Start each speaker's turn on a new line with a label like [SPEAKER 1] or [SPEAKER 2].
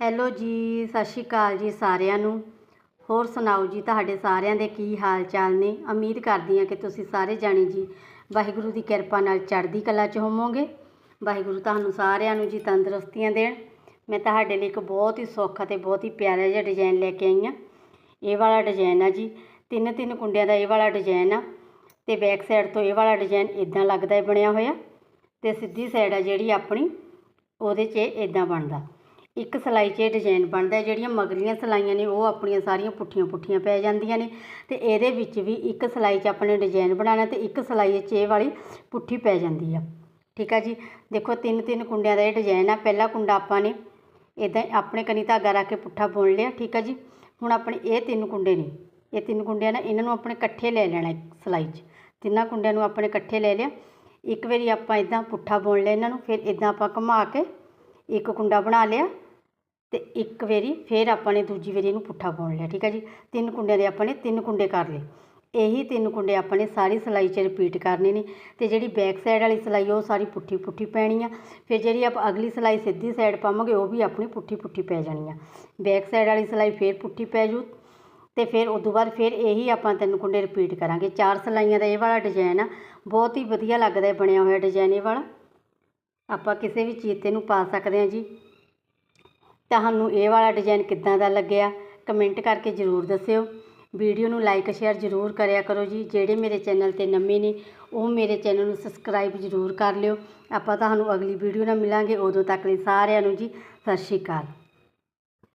[SPEAKER 1] Hello ਜੀ, ਸਤਿ ਸ਼੍ਰੀ ਅਕਾਲ ਜੀ ਸਾਰਿਆਂ ਨੂੰ। ਹੋਰ ਸੁਣਾਓ ਜੀ, ਤੁਹਾਡੇ ਸਾਰਿਆਂ ਦੇ ਕੀ ਹਾਲ ਚਾਲ ਨੇ? ਉਮੀਦ ਕਰਦੀ ਹਾਂ ਕਿ ਤੁਸੀਂ ਸਾਰੇ ਜਾਣੇ ਜੀ ਵਾਹਿਗੁਰੂ ਦੀ ਕਿਰਪਾ ਨਾਲ ਚੜ੍ਹਦੀ ਕਲਾ 'ਚ ਹੋਵੋਗੇ। ਵਾਹਿਗੁਰੂ ਤੁਹਾਨੂੰ ਸਾਰਿਆਂ ਨੂੰ ਜੀ ਤੰਦਰੁਸਤੀਆਂ ਦੇਣ। ਮੈਂ ਤੁਹਾਡੇ ਲਈ ਇੱਕ ਬਹੁਤ ਹੀ ਸੌਖਾ ਤੇ ਬਹੁਤ ਹੀ ਪਿਆਰਾ ਜਿਹਾ ਡਿਜ਼ਾਈਨ ਲੈ ਕੇ ਆਈ ਹਾਂ। ਇਹ ਵਾਲਾ ਡਿਜ਼ਾਈਨ ਆ ਜੀ ਤਿੰਨ ਤਿੰਨ ਕੁੰਡਿਆਂ ਦਾ ਇਹ ਵਾਲਾ ਡਿਜ਼ਾਈਨ ਆ ਤੇ ਬੈਕ ਸਾਈਡ ਤੋਂ ਇਹ ਵਾਲਾ ਡਿਜ਼ਾਈਨ ਇਦਾਂ ਲੱਗਦਾ ਹੈ, ਬਣਿਆ ਹੋਇਆ ਤੇ ਸਿੱਧੀ ਸਾਈਡ ਆ ਜਿਹੜੀ ਆਪਣੀ, ਉਹਦੇ 'ਚ ਇਦਾਂ ਬਣਦਾ। ਇੱਕ ਸਿਲਾਈ 'ਚ ਇਹ ਡਿਜ਼ਾਈਨ ਬਣਦਾ ਜਿਹੜੀਆਂ ਮਗਲੀਆਂ ਸਿਲਾਈਆਂ ਨੇ, ਉਹ ਆਪਣੀਆਂ ਸਾਰੀਆਂ ਪੁੱਠੀਆਂ ਪੁੱਠੀਆਂ ਪੈ ਜਾਂਦੀਆਂ ਨੇ ਅਤੇ ਇਹਦੇ ਵਿੱਚ ਵੀ ਇੱਕ ਸਿਲਾਈ 'ਚ ਆਪਣੇ ਡਿਜ਼ਾਈਨ ਬਣਾਉਣਾ ਅਤੇ ਇੱਕ ਸਿਲਾਈ 'ਚ ਇਹ ਵਾਲੀ ਪੁੱਠੀ ਪੈ ਜਾਂਦੀ ਆ। ਠੀਕ ਆ ਜੀ? ਦੇਖੋ, ਤਿੰਨ ਤਿੰਨ ਕੁੰਡਿਆਂ ਦਾ ਇਹ ਡਿਜ਼ਾਈਨ ਆ। ਪਹਿਲਾ ਕੁੰਡਾ ਆਪਾਂ ਨੇ ਇਦਾਂ ਆਪਣੇ ਕਨੀ ਧਾਗਾ ਰੱਖ ਕੇ ਪੁੱਠਾ ਬੁਣ ਲਿਆ। ਠੀਕ ਆ ਜੀ? ਹੁਣ ਆਪਣੇ ਇਹ ਤਿੰਨ ਕੁੰਡੇ ਨੇ। ਇਹ ਤਿੰਨ ਕੁੰਡਿਆਂ ਆ ਇਹਨਾਂ ਨੂੰ ਆਪਣੇ ਇਕੱਠੇ ਲੈ ਲੈਣਾ ਇੱਕ ਸਿਲਾਈ 'ਚ। ਤਿੰਨਾਂ ਕੁੰਡਿਆਂ ਨੂੰ ਆਪਣੇ ਇਕੱਠੇ ਲੈ ਲਿਆ। ਇੱਕ ਵਾਰੀ ਆਪਾਂ ਇਦਾਂ ਪੁੱਠਾ ਬੁਣ ਲਿਆ ਇਹਨਾਂ ਨੂੰ, ਫਿਰ ਇਦਾਂ ਆਪਾਂ ਘੁਮਾ ਕੇ ਇੱਕ ਕੁੰਡਾ ਬਣਾ ਲਿਆ। ਤੇ ਇੱਕ ਵਾਰੀ ਫਿਰ ਆਪਾਂ ਨੇ ਦੂਜੀ ਵਾਰੀ ਇਹਨੂੰ ਪੁੱਠਾ ਬੁਣ ਲਿਆ, ਠੀਕ ਹੈ ਜੀ? ਤਿੰਨ ਕੁੰਡਿਆਂ ਦੇ ਆਪਾਂ ਨੇ ਤਿੰਨ ਕੁੰਡੇ ਕਰ ਲਏ। ਇਹੀ ਤਿੰਨ ਕੁੰਡੇ ਆਪਾਂ ਨੇ ਸਾਰੀ ਸਿਲਾਈ 'ਚ ਰਿਪੀਟ ਕਰਨੇ ਨੇ ਤੇ ਜਿਹੜੀ ਬੈਕ ਸਾਈਡ ਵਾਲੀ ਸਿਲਾਈ ਉਹ ਸਾਰੀ ਪੁੱਠੀ ਪੁੱਠੀ ਪੈਣੀ ਆ। ਫਿਰ ਜਿਹੜੀ ਆਪਾਂ ਅਗਲੀ ਸਿਲਾਈ ਸਿੱਧੀ ਸਾਈਡ ਪਾਵਾਂਗੇ, ਉਹ ਵੀ ਆਪਣੀ ਪੁੱਠੀ ਪੁੱਠੀ ਪੈ ਜਾਣੀ ਆ। ਬੈਕ ਸਾਈਡ ਵਾਲੀ ਸਿਲਾਈ ਫਿਰ ਪੁੱਠੀ ਪੈ ਜੂ ਤੇ ਫਿਰ ਉਸ ਤੋਂ ਬਾਅਦ ਫਿਰ ਇਹੀ ਆਪਾਂ ਤਿੰਨ ਕੁੰਡੇ ਰਿਪੀਟ ਕਰਾਂਗੇ। ਚਾਰ ਸਿਲਾਈਆਂ ਦਾ ਇਹ ਵਾਲਾ ਡਿਜ਼ਾਈਨ ਆ, ਬਹੁਤ ਹੀ ਵਧੀਆ ਲੱਗਦਾ ਹੈ ਬਣਿਆ ਹੋਇਆ ਡਿਜ਼ਾਈਨ ਇਹ ਵਾਲਾ। ਆਪਾਂ ਕਿਸੇ ਵੀ ਚੀਜ਼ ਤੇ ਨੂੰ ਪਾ ਸਕਦੇ ਹਾਂ ਜੀ। ਤੁਹਾਨੂੰ ਇਹ ਵਾਲਾ ਡਿਜ਼ਾਈਨ ਕਿੱਦਾਂ ਦਾ ਲੱਗਿਆ? ਕਮੈਂਟ ਕਰਕੇ ਜ਼ਰੂਰ ਦੱਸਿਓ। ਵੀਡੀਓ ਨੂੰ ਲਾਈਕ ਸ਼ੇਅਰ ਜ਼ਰੂਰ ਕਰਿਆ ਕਰੋ ਜੀ। ਜਿਹੜੇ ਮੇਰੇ ਚੈਨਲ ਤੇ ਨਵੇਂ ਨੇ, ਉਹ ਮੇਰੇ ਚੈਨਲ ਨੂੰ ਸਬਸਕ੍ਰਾਈਬ ਜ਼ਰੂਰ ਕਰ ਲਿਓ। ਆਪਾਂ ਤੁਹਾਨੂੰ ਅਗਲੀ ਵੀਡੀਓ ਨਾਲ ਮਿਲਾਂਗੇ। ਉਦੋਂ ਤੱਕ ਲਈ ਸਾਰਿਆਂ ਨੂੰ ਜੀ, ਸਤਿ ਸ਼੍ਰੀ ਅਕਾਲ।